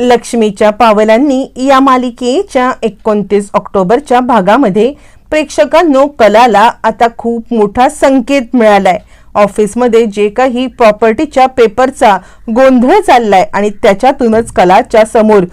लक्ष्मीच्या पावलांनी या मालिकेच्या एकोणतीस ऑक्टोबरच्या भागामध्ये प्रेक्षकांनो कलाला आता खूप मोठा संकेत मिळालाय. ऑफिसमध्ये जे काही प्रॉपर्टीच्या पेपरचा गोंधळ चाललाय आणि त्याच्यातूनच कलाच्या समोर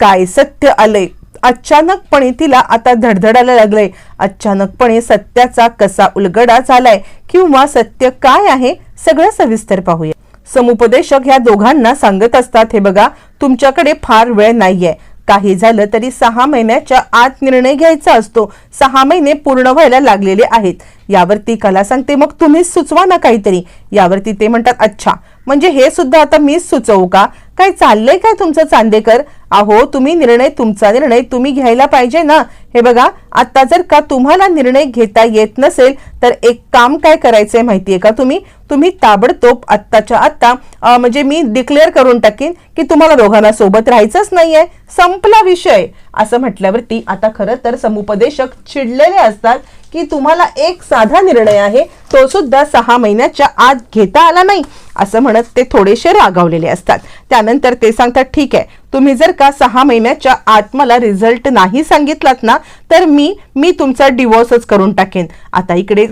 काय सत्य आलंय अचानकपणे तिला आता धडधडायला लागलंय. अचानकपणे सत्याचा कसा उलगडा झालाय किंवा सत्य काय आहे सगळं सविस्तर पाहूया. समुपदेशक ह्या दोघांना सांगत असतात हे बघा तुमच्याकडे फार वेळ नाहीये. काही झालं तरी सहा महिन्याच्या आत निर्णय घ्यायचा असतो. सहा महिने पूर्ण व्हायला लागलेले आहेत. यावरती कला सांगते मग तुम्हीच सुचवा ना काहीतरी. यावरती ते म्हणतात अच्छा म्हणजे हे सुद्धा आता मीच सुचवू का? काय चाललंय काय तुमचं चांदेकर? अहो तुम्ही निर्णय तुमचा निर्णय तुम्ही घ्यायला पाहिजे ना. हे बघा आता जर का तुम्हाला निर्णय घेता येत नसेल तर एक काम काय करायचंय माहितीये का तुम्ही? तुम्ही ताबडतोब आत्ताच्या आत्ता म्हणजे मी डिक्लेअर करून टाकीन की तुम्हाला दोघांना सोबत राहायचंच नाहीये. संपला विषय. असं म्हटल्यावरती आता खरं तर समुपदेशक चिडलेले असतात की तुम्हाला एक साधा निर्णय आहे तो सुद्धा सहा महिन्याच्या आत घेता आला नाही. असं म्हणत ते थोडेसे रागावलेले असतात. त्यानंतर ते सांगतात ठीक आहे तुम्ही जर का सहा महिन्याच्या आत मला रिझल्ट नाही सांगितलात ना तर मी मी तुमचा डिवोर्सच करून टाकेन. आता इकडे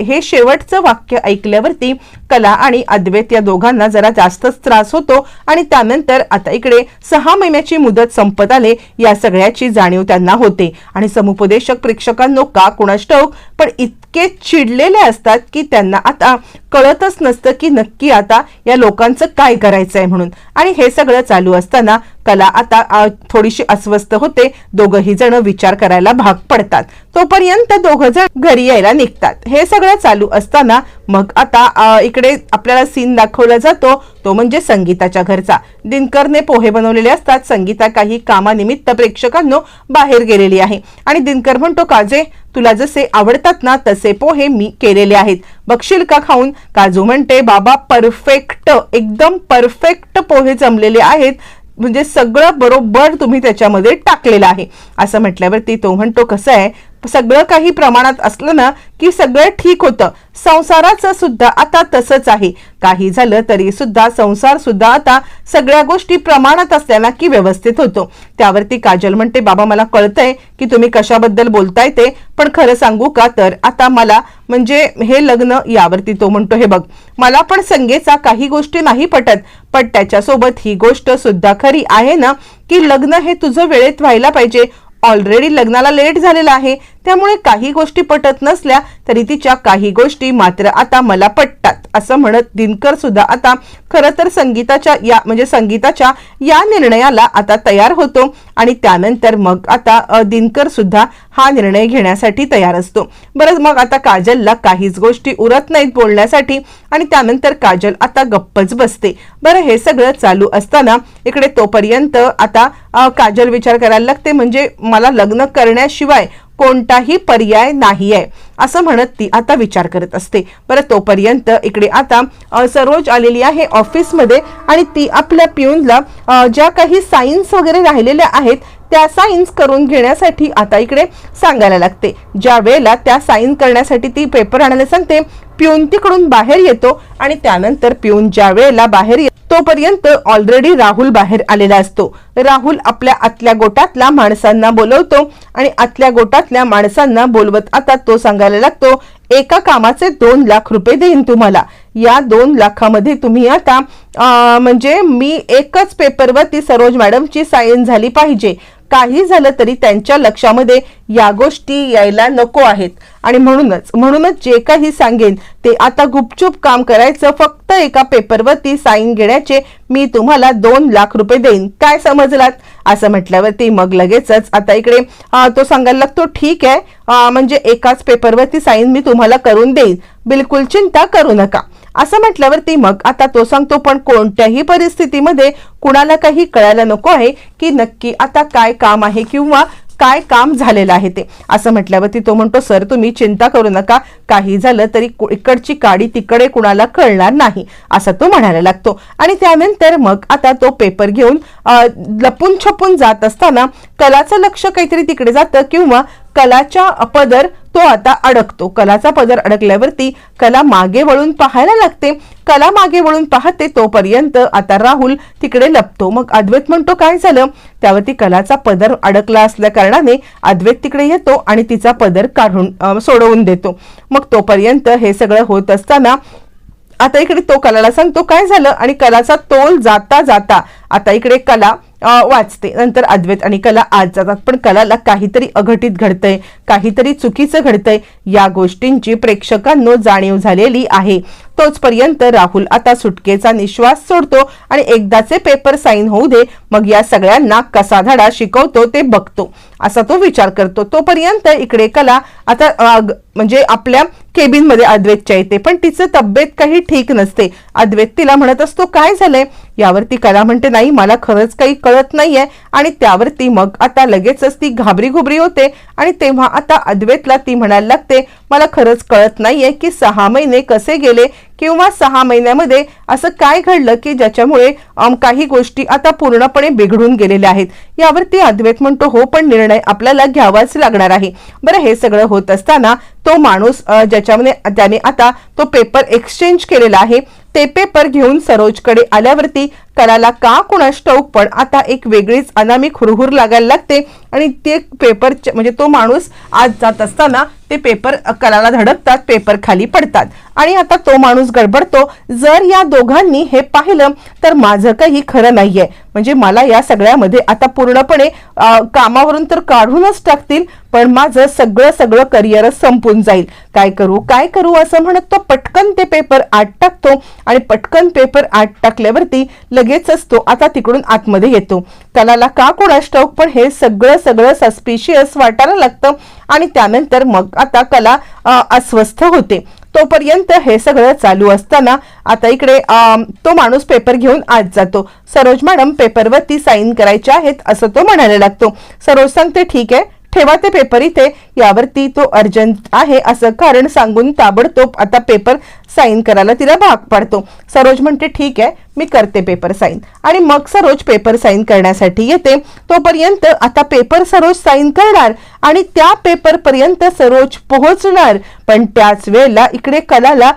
हे शेवटचं वाक्य ऐकल्यावरती कला आणि अद्वैत या दोघांना जरा जास्तच त्रास होतो आणि त्यानंतर आता इकडे सहा महिन्याची मुदत संपत आले या सगळ्याची जाणीव त्यांना होते. आणि समुपदेशक प्रेक्षकांनो का कुणास ठाऊक पण इतके चिडलेले असतात की त्यांना आता कळतच नसतं की नक्की आता या लोकांचं काय करायचं आहे म्हणून. आणि हे सगळं चालू असताना कला आता थोडीशी अस्वस्थ होते. दोघही जण विचार करायला भाग पडतात. तोपर्यंत दोघ जण घरी यायला निघतात. हे सगळं चालू असताना मग आता इकडे आपल्याला सीन दाखवला जातो. तो म्हणजे संगीताच्या घरचा. दिनकरने पोहे बनवलेले असतात. संगीता काही कामानिमित्त प्रेक्षकांनो बाहेर गेलेली आहे. आणि दिनकर म्हणतो काजे तुला जसे आवडतात ना तसे पोहे मी केलेले आहेत. बघशील का खाऊन? काजू म्हणते बाबा परफेक्ट एकदम परफेक्ट पोहे जमलेले आहेत. म्हणजे सगळं बरोबर तुम्ही त्याच्यामध्ये टाकलेलं आहे. असं म्हटल्यावरती तो म्हणतो कसं आहे? सगळं काही प्रमाणात असलं ना की सगळं ठीक होतं. संसाराचं सुद्धा आता तसंच आहे. काही झालं तरी सुद्धा संसार सुद्धा आता सगळ्या गोष्टी प्रमाणात असल्याला की व्यवस्थित होतो. त्यावरती काजल म्हणते बाबा मला कळतंय की तुम्ही कशाबद्दल बोलताय ते पण खरं सांगू का तर आता मला म्हणजे हे लग्न यावरती तो म्हणतो हे बघ मला पण संगेचा काही गोष्टी नाही पटत पण त्याच्यासोबत ही गोष्ट सुद्धा खरी आहे ना की लग्न हे तुझं वेळेत व्हायला पाहिजे ऑलरेडी लग्नाला लेट झालेला आहे. त्यामुळे काही गोष्टी पटत नसल्या तरी तिच्या काही गोष्टी मात्र आता मला पटतात. असं म्हणत दिनकर सुद्धा आता खरं तर संगीताच्या या म्हणजे संगीताच्या या निर्णयाला आता तयार होतो. आणि त्यानंतर मग आता दिनकर सुद्धा हा निर्णय घेण्यासाठी तयार असतो. बरं मग आता काजलला काहीच गोष्टी उरत नाहीत बोलण्यासाठी आणि त्यानंतर काजल आता गप्पच बसते. बरं हे सगळं चालू असताना इकडे तोपर्यंत आता काजल विचार करायला लागते म्हणजे मला लग्न करण्याशिवाय कोणताही पर्याय नाही आहे असं म्हणत ती आता विचार करत असते. बरं तोपर्यंत इकडे आता सरोज आलेली आहे ऑफिसमध्ये आणि ती आपल्या पिऊनला ज्या काही सायन्स वगैरे राहिलेल्या आहेत त्या सायन्स करून घेण्यासाठी आता इकडे सांगायला लागते. ज्या वेळेला त्या साईन करण्यासाठी ती पेपर आणायला सांगते पिऊन तिकडून बाहेर येतो आणि त्यानंतर पिऊन ज्या वेळेला बाहेर येतो तोपर्यंत ऑलरेडी राहुल बाहेर आलेला असतो. राहुल आपल्या आतल्या गोटातल्या माणसांना बोलवतो आणि आतल्या गोटातल्या माणसांना बोलवत आता तो सांगायला लागतो एका कामाचे दोन लाख रुपये देईन तुम्हाला. या दोन लाखामध्ये तुम्ही आता म्हणजे मी एकच पेपरवरती सरोज मॅडमची साईन झाली पाहिजे. काही झालं तरी त्यांच्या लक्षामध्ये या गोष्टी यायला नको आहेत. आणि म्हणूनच म्हणूनच जे काही सांगेन ते आता गुपचूप काम करायचं फक्त एका पेपरवरती साईन घेण्याचे मी तुम्हाला दोन लाख रुपये देईन. काय समजलात? असं म्हटल्यावरती मग लगेचच आता इकडे तो सांगायला लागतो ठीक आहे म्हणजे एकाच पेपरवरती साईन मी तुम्हाला करून देईन. बिलकुल चिंता करू नका. असं म्हटल्यावरती मग आता तो सांगतो पण कोणत्याही परिस्थितीमध्ये कुणाला काही कळायला नको आहे की नक्की आता काय काम आहे किंवा काय काम झालेलं आहे ते. असं म्हटल्यावरती तो म्हणतो सर तुम्ही चिंता करू नका. काही झालं तरी कु- इकडची काडी तिकडे कुणाला कळणार नाही असं तो म्हणायला लागतो. आणि त्यानंतर मग आता तो पेपर घेऊन लपून छपून जात असताना कलाचं लक्ष काहीतरी तिकडे जातं किंवा कलाच्या पदर तो आता अडकतो. कलाचा पदर अडकल्यावरती कला मागे वळून पाहायला लागते. कला मागे वळून पाहते तोपर्यंत आता राहुल तिकडे लपतो. मग अद्वैत म्हणतो काय झालं? त्यावरती कलाचा पदर अडकला असल्या कारणाने अद्वैत तिकडे येतो आणि तिचा पदर काढून सोडवून देतो. मग तोपर्यंत हे सगळं होत असताना आता इकडे तो कलाला सांगतो काय झालं? आणि कलाचा तोल जाता जाता आता इकडे कला वाचते. नंतर अद्वैत आणि कला आज जातात. पण कलाला काहीतरी अघटित घडतंय काहीतरी चुकीचं घडतंय या गोष्टींची प्रेक्षकांनो जाणीव झालेली आहे. तोचपर्यंत राहुल आता सुटकेचा निश्वास सोडतो आणि एकदाचे पेपर साईन होऊ दे मग या सगळ्यांना कसा धडा शिकवतो ते बघतो. असा तो विचार करतो. तोपर्यंत इकडे कला आता म्हणजे आपल्या केबिनमध्ये अद्वैतच्या येते पण तिचं तब्येत काही ठीक नसते. अद्वैत तिला म्हणत असतो काय झालंय? यावरती कला म्हणते नाही मला खरंच काही कळत नाहीये. आणि त्यावरती मग आता लगेचच ती घाबरी घुबरी होते आणि तेव्हा आता अद्वैतला ती म्हणायला लागते मला खरंच कळत नाहीये की सहा महिने कसे गेले किंवा सहा महिन्यामध्ये असं काय घडलं की ज्याच्यामुळे काही गोष्टी आता पूर्णपणे बिघडून गेलेल्या आहेत. यावरती अद्वैत म्हणतो हो पण निर्णय आपल्याला घ्यावाच लागणार आहे. बरं हे सगळं होत असताना तो माणूस ज्याच्यामध्ये त्याने आता तो पेपर एक्सचेंज केलेला आहे ते पेपर घेऊन सरोजकडे आल्यावरती कलाला का कुणास ठाऊक? पण आता एक वेगळीच अनामी हुरहुर लागायला लागते आणि ते पेपर म्हणजे तो माणूस आज जात असताना ते पेपर कलाला धडकतात पेपर खाली पडतात. आणि आता तो माणूस गडबडतो. जर या दोघांनी हे पाहिलं तर माझं काही खरं नाहीये. म्हणजे मला या सगळ्यामध्ये आता पूर्णपणे कामावरून तर काढूनच टाकतील पण माझं सगळं सगळं करिअरच संपून जाईल. काय करू काय करू असं म्हणत तो पटकन ते पेपर आत टाकतो. आणि पटकन पेपर आत टाकल्यावरती लगेचच तो आता तिकडून आतमध्ये येतो. कलाला का कोणास ठाऊक पण हे सगळं सगळं सस्पिशियस वाटायला लागतं. आणि त्यानंतर मग आता कला अस्वस्थ होते. तोपर्यंत हे सगळं चालू असताना आता इकडे तो माणूस पेपर घेऊन आत जातो. सरोज मॅडम पेपरवरती साईन करायचे आहेत असं तो म्हणायला लागतो. सरोज सांगते ठीक आहे ठेवा ते पेपर इथे. यावरती तो अर्जंट आहे असं कारण सांगून ताबडतोब आता पेपर साईन करायला तिला भाग पाडतो. सरोज म्हणते ठीक आहे मी करते पेपर साईन आणि मग सरोज पेपर साईन करण्यासाठी येते. तोपर्यंत आता पेपर सरोज साईन करणार आणि त्या पेपर पर्यंत सरोज पोहोचणार. पण त्याच वेळेला इकडे कलाला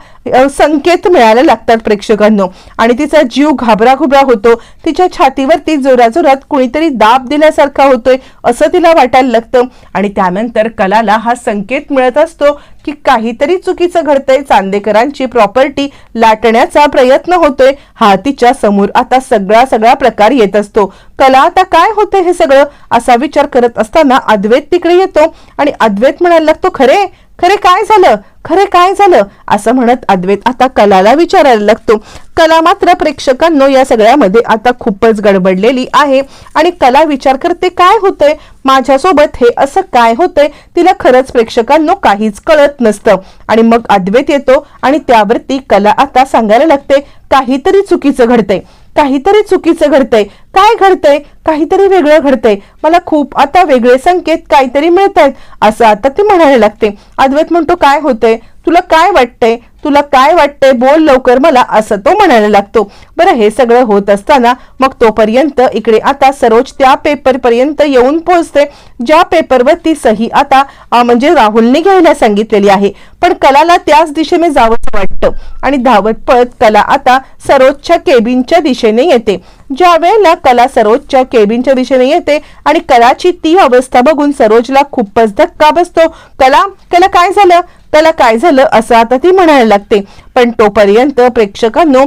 संकेत मिळायला लागतात प्रेक्षकांनो. आणि तिचा जीव घाबराघुबरा होतो. तिच्या छातीवरती जोराजोरात कुणीतरी दाब दिल्यासारखा होतोय असं तिला वाटायला लागतं. आणि त्यानंतर कलाला हा संकेत मिळत असतो की काहीतरी चुकीचं घडतंय. चांदेकरांची प्रॉपर्टी लाटण्याचा प्रयत्न होतोय. हा तिच्या समोर आता सगळा सगळा प्रकार येत असतो. कला आता काय होतंय हे सगळं? असा विचार करत असताना अद्वैत तिकडे येतो. आणि अद्वैत म्हणायला लागतो खरे खरे काय झालं? खरे काय झालं? असं म्हणत अद्वैत आता कलाला विचारायला लागतो. कला मात्र प्रेक्षकांनो या सगळ्यामध्ये आता खूपच गडबडलेली आहे. आणि कला विचार करते काय होतंय? माझ्यासोबत हे असं काय होतंय? तिला खरंच प्रेक्षकांनो काहीच कळत नसतं. आणि मग अद्वैत येतो आणि त्यावरती कला आता सांगायला लागते. काहीतरी चुकीचं घडतंय. काहीतरी चुकीचं घडतंय. काय घडतंय? काहीतरी वेगळं घडतंय. मला खूप आता वेगळे संकेत काहीतरी मिळत आहेत असं आता ती म्हणायला लागते. अद्वैत म्हणतो काय होतंय? तुला काय वाटतंय? तुला काय वाटतंय बोल लवकर मला असं तो म्हणायला लागतो. बरं हे सगळं होत असताना मग तोपर्यंत इकडे आता सरोज त्या पेपरपर्यंत येऊन पोहोचते. ज्या पेपरवरती सही आता म्हणजे राहुलने घ्यायला सांगितलेली आहे. पण कलाला त्याच दिशेने जावं वाटतं. आणि धावत पळत कला आता सरोजच्या केबिनच्या दिशेने येते. ज्या वेळेला कला सरोजच्या केबिनच्या दिशेने येते आणि कलाची ती अवस्था बघून सरोजला खूपच धक्का बसतो. कला कला काय झालं? त्याला काय झालं असं आता ती म्हणायला लागते. पण तोपर्यंत प्रेक्षकांनो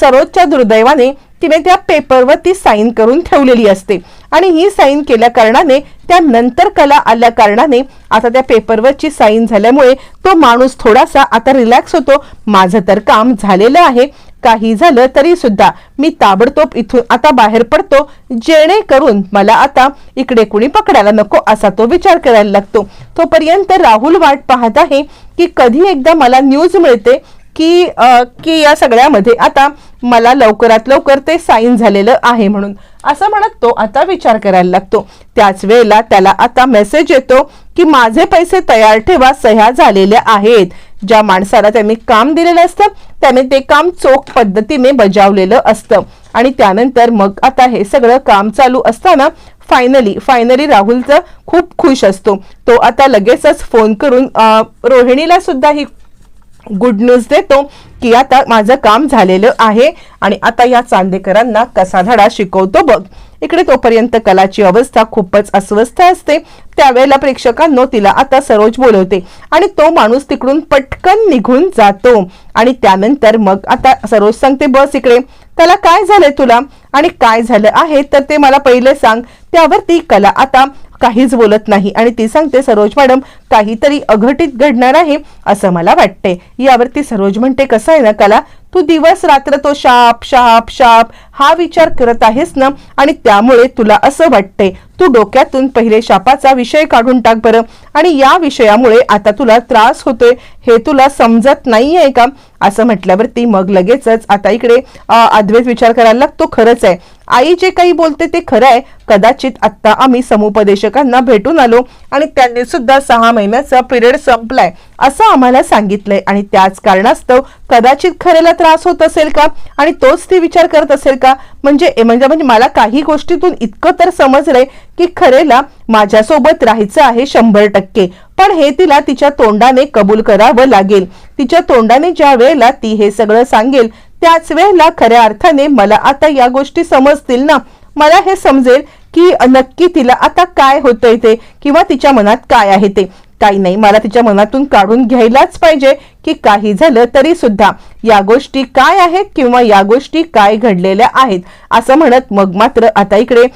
सरोजच्या दुर्दैवाने तिने त्या पेपरवर ती साईन करून ठेवलेली असते. आणि ही साईन केल्या कारणाने त्यानंतर कला आल्या कारणाने आता त्या पेपरवरची साईन झाल्यामुळे तो माणूस थोडासा आता रिलॅक्स होतो. माझं तर काम झालेलं आहे. काही झालं तरी सुद्धा मी ताबडतोब इथून आता बाहेर पडतो. जेणेकरून मला आता इकडे कुणी पकडायला नको असा तो विचार करायला लागतो. तोपर्यंत राहुल वाट पाहत आहे की कधी एकदा मला न्यूज मिळते. की आ, की या सगळ्यामध्ये आता मला लवकरात लवकर ते साईन झालेलं आहे म्हणून. असं म्हणत तो आता विचार करायला लागतो. त्याच वेळेला त्याला आता मेसेज येतो की माझे पैसे तयार ठेवा सह्या झालेल्या आहेत. ज्या माणसाला त्यांनी काम दिलेलं असतं त्याने ते काम चोख पद्धतीने बजावलेलं असतं. आणि त्यानंतर मग आता हे सगळं काम चालू असताना फायनली फायनली राहुलचं खूप खुश असतो. तो आता लगेचच फोन करून रोहिणीला सुद्धा ही गुड न्यूज देतो की आता माझं काम झालेलं आहे आणि आता या चांदेकरांना कसा धडा शिकवतो बघ. इकडे तोपर्यंत कलाची अवस्था खूपच अस्वस्थ असते. त्यावेळेला प्रेक्षकांनो तिला आता सरोज बोलवते आणि तो माणूस तिकडून पटकन निघून जातो. आणि त्यानंतर मग आता सरोज सांगते बस इकडे. त्याला काय झालंय तुला? आणि काय झालं आहे? तर ते मला पहिले सांग. त्यावर ती कला आता काहीच बोलत नाही. आणि ती सांगते सरोज मॅडम काहीतरी अघटित घडणार आहे असं मला वाटते. यावरती सरोज म्हणते कसं आहे ना कला तू दिवस रात्र तो शाप शाप शाप हा विचार करत आहेस ना? आणि त्यामुळे तुला असं वाटते तू डोक्यातून पहिले शापाचा विषय काढून टाक बरं. आणि या विषयामुळे आता तुला त्रास होतोय हे तुला समजत नाहीये का? असं म्हटल्यावरती मग लगेचच आता इकडे अद्वैत विचार करायला लागतो खरंच आहे. आई जे काही बोलते ते खरं आहे. कदाचित आत्ता आम्ही समुपदेशकांना भेटून आलो आणि त्यांनी सुद्धा सहा महिन्याचा पिरियड संपलाय असं आम्हाला सांगितलंय. आणि त्याच कारणास्तव कदाचित खरेला त्रास होत असेल का? आणि तोच ती विचार करत असेल का? म्हणजे म्हणजे म्हणजे मला काही गोष्टीतून इतकं तर समजलंय की खरेला माझ्यासोबत राहायचं आहे शंभर टक्के. पण हे तिला तिच्या तोंडाने कबूल करावं लागेल. तिच्या तोंडाने ज्या वेळेला ती हे सगळं सांगेल त्याच वेळेला खऱ्या अर्थाने मला आता या गोष्टी समजतील ना? मला हे समजेल की नक्की तिला आता काय होतंय ते किंवा तिच्या मनात काय आहे ते. काही नाही मला तिच्या मनातून काढून घ्यायलाच पाहिजे की काही झालं तरी सुद्धा या गोष्टी काय आहेत किंवा या गोष्टी काय घडलेल्या आहेत असं म्हणत मग मात्र आता इकडे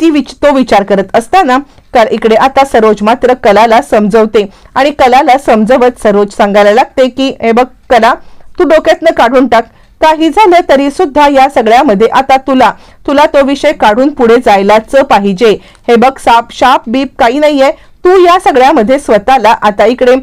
ती विच तो विचार करत असताना कर इकडे आता सरोज मात्र कलाला समजवते आणि कलाला समजवत सरोज सांगायला लागते की हे बघ कला तू डोक्यातनं काढून टाक. काही झालं तरी सुद्धा या सगळ्यामध्ये आता तुला तुला तो विषय काढून पुढे जायलाच पाहिजे. हे बघ साप शाप बीप काही नाहीये. तू या सगळ्यामध्ये स्वतःला आता इकडे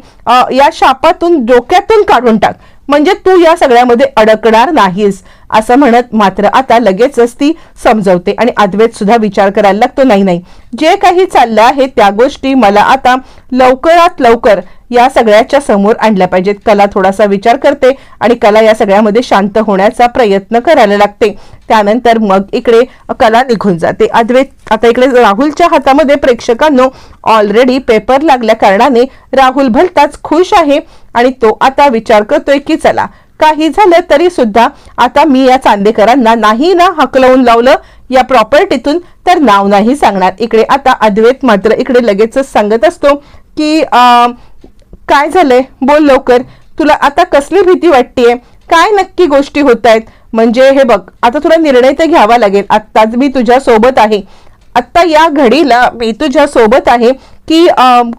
या शापातून डोक्यातून काढून टाक. म्हणजे तू या सगळ्यामध्ये अडकणार नाहीस असं म्हणत मात्र आता लगेचच ती समजवते आणि अद्वैत सुद्धा विचार करायला लागतो नाही नाही जे काही चाललं आहे त्या गोष्टी मला आता लवकरात लवकर या सगळ्याच्या समोर आणल्या पाहिजेत. कला थोडासा विचार करते आणि कला या सगळ्यामध्ये शांत होण्याचा प्रयत्न करायला लागते. त्यानंतर मग इकडे कला निघून जाते. अद्वैत आता इकडे राहुलच्या हातामध्ये प्रेक्षकांनो ऑलरेडी पेपर लागल्या कारणाने राहुल भलताच खुश आहे आणि तो आता विचार करतोय की चला काही झालं तरी सुद्धा आता मी या चांदेकरांना नाही ना हकलवून लावलं या प्रॉपर्टीतून तर नाव नाही सांगणार. इकडे आता अद्वैत मात्र इकडे लगेचच सांगत असतो की काय झालंय? बोल लवकर. तुला आता कसली भीती वाटतेय? काय नक्की गोष्टी होत आहेत म्हणजे हे बघ आता तुला निर्णय तर घ्यावा लागेल. आत्ताच मी तुझ्या सोबत आहे. आत्ता या घडीला मी तुझ्या सोबत आहे की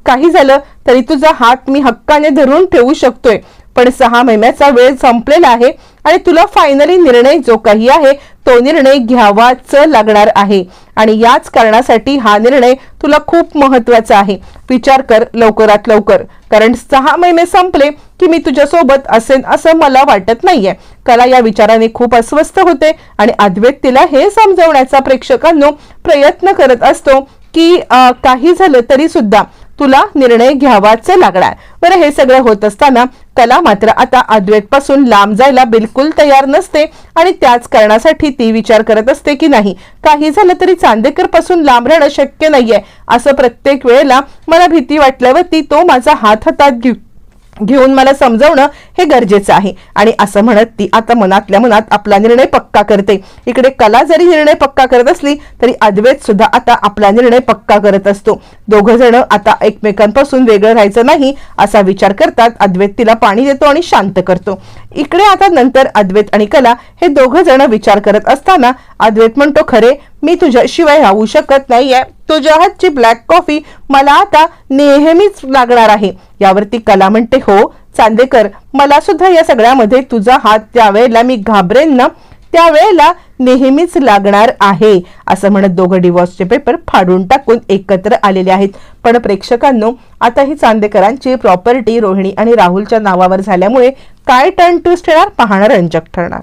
काही झालं तरी तुझा हात मी हक्काने धरून ठेवू शकतोय. पण सहा महिन्याचा वेळ संपलेला आहे आणि तुला फायनली निर्णय जो काही आहे तो निर्णय घ्यावाच लागणार आहे. आणि याच कारणासाठी हा निर्णय तुला खूप महत्त्वाचा आहे. विचार कर लवकरात लवकर. कारण सहा महिने संपले की मी तुझ्यासोबत असेन असं मला वाटत नाहीये. कला या विचाराने खूप अस्वस्थ होते आणि अद्वैत तिला हे समजवण्याचा प्रेक्षकांनो प्रयत्न करत असतो की काही झालं तरी सुद्धा तुला निर्णय घ्यावाच लागणार. बरं हे सगळं होत असताना कला मात्र आता अद्वैत पासून लांब जायला बिलकुल तयार नसते आणि त्याच कारणासाठी ती विचार करत असते की नाही काही झालं तरी चांदेकरपासून लांब राहणं शक्य नाहीये असं प्रत्येक वेळेला मला भीती वाटल्यावरती तो माझा हात हातात घेऊ घेऊन मला समजवणं हे गरजेचं आहे. आणि असं म्हणत ती आता मनातल्या मनात आपला निर्णय पक्का करते. इकडे कला जरी निर्णय पक्का करत असली तरी अद्वैत सुद्धा आता आपला निर्णय पक्का करत असतो. दोघं जण आता एकमेकांपासून वेगळं राहायचं नाही असा विचार करतात अद्वैत तिला पाणी देतो आणि शांत करतो. इकडे आता नंतर अद्वैत आणि कला हे दोघं जण विचार करत असताना अद्वैत म्हणतो खरे मी तुझ्याशिवाय राहू शकत नाहीये. तुझ्या हातची ब्लॅक कॉफी मला आता नेहमीच लागणार आहे. यावरती कला म्हणते हो चांदेकर मला सुद्धा या सगळ्यामध्ये तुझा हात त्यावेळेला मी घाबरेन ना त्यावेळेला नेहमीच लागणार आहे असं म्हणत दोघं डिवॉर्सचे पेपर फाडून टाकून एकत्र आलेले आहेत. पण प्रेक्षकांनो आता ही चांदेकरांची प्रॉपर्टी रोहिणी आणि राहुलच्या नावावर झाल्यामुळे काय टर्न ट्विस्ट येणार? पाहणं रंजक ठरणार.